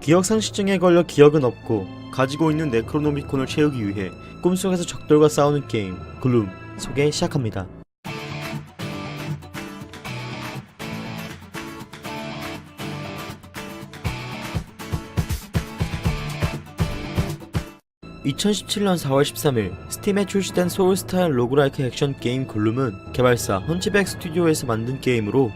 기억상실증에 걸려 기억은 없고 가지고 있는 네크로노미콘을 채우기 위해 꿈속에서 적들과 싸우는 게임 글룸 소개 시작합니다. (2017년 4월 13일) 스팀에 출시된 소울 스타일 로그라이크 액션 게임 글룸은 개발사 헌치백 스튜디오에서 만든 게임으로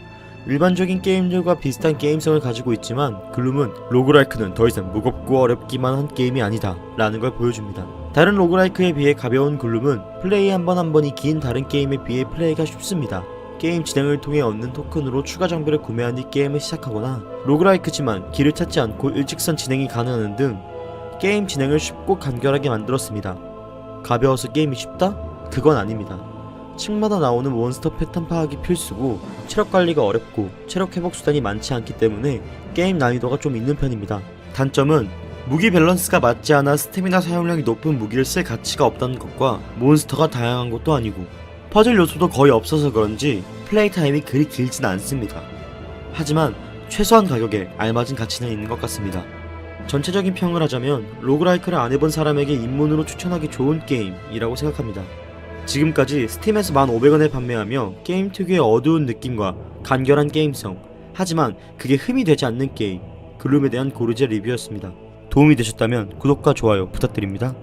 일반적인 게임들과 비슷한 게임성을 가지고 있지만 글룸은 로그라이크는 더 이상 무겁고 어렵기만 한 게임이 아니다 라는 걸 보여줍니다. 다른 로그라이크에 비해 가벼운 글룸은 플레이 한 번 한 번이 긴 다른 게임에 비해 플레이가 쉽습니다. 게임 진행을 통해 얻는 토큰으로 추가 장비를 구매한 뒤 게임을 시작하거나 로그라이크지만 길을 찾지 않고 일직선 진행이 가능하는 등 게임 진행을 쉽고 간결하게 만들었습니다. 가벼워서 게임이 쉽다? 그건 아닙니다. 층마다 나오는 몬스터 패턴 파악이 필수고 체력 관리가 어렵고 체력 회복 수단이 많지 않기 때문에 게임 난이도가 좀 있는 편입니다. 단점은 무기 밸런스가 맞지 않아 스태미나 사용량이 높은 무기를 쓸 가치가 없다는 것과 몬스터가 다양한 것도 아니고 퍼즐 요소도 거의 없어서 그런지 플레이 타임이 그리 길진 않습니다. 하지만 최소한 가격에 알맞은 가치는 있는 것 같습니다. 전체적인 평을 하자면 로그라이크를 안 해본 사람에게 입문으로 추천하기 좋은 게임이라고 생각합니다. 지금까지 스팀에서 1,500원에 판매하며 게임 특유의 어두운 느낌과 간결한 게임성 하지만 그게 흠이 되지 않는 게임 글룸에 대한 고르제 리뷰였습니다. 도움이 되셨다면 구독과 좋아요 부탁드립니다.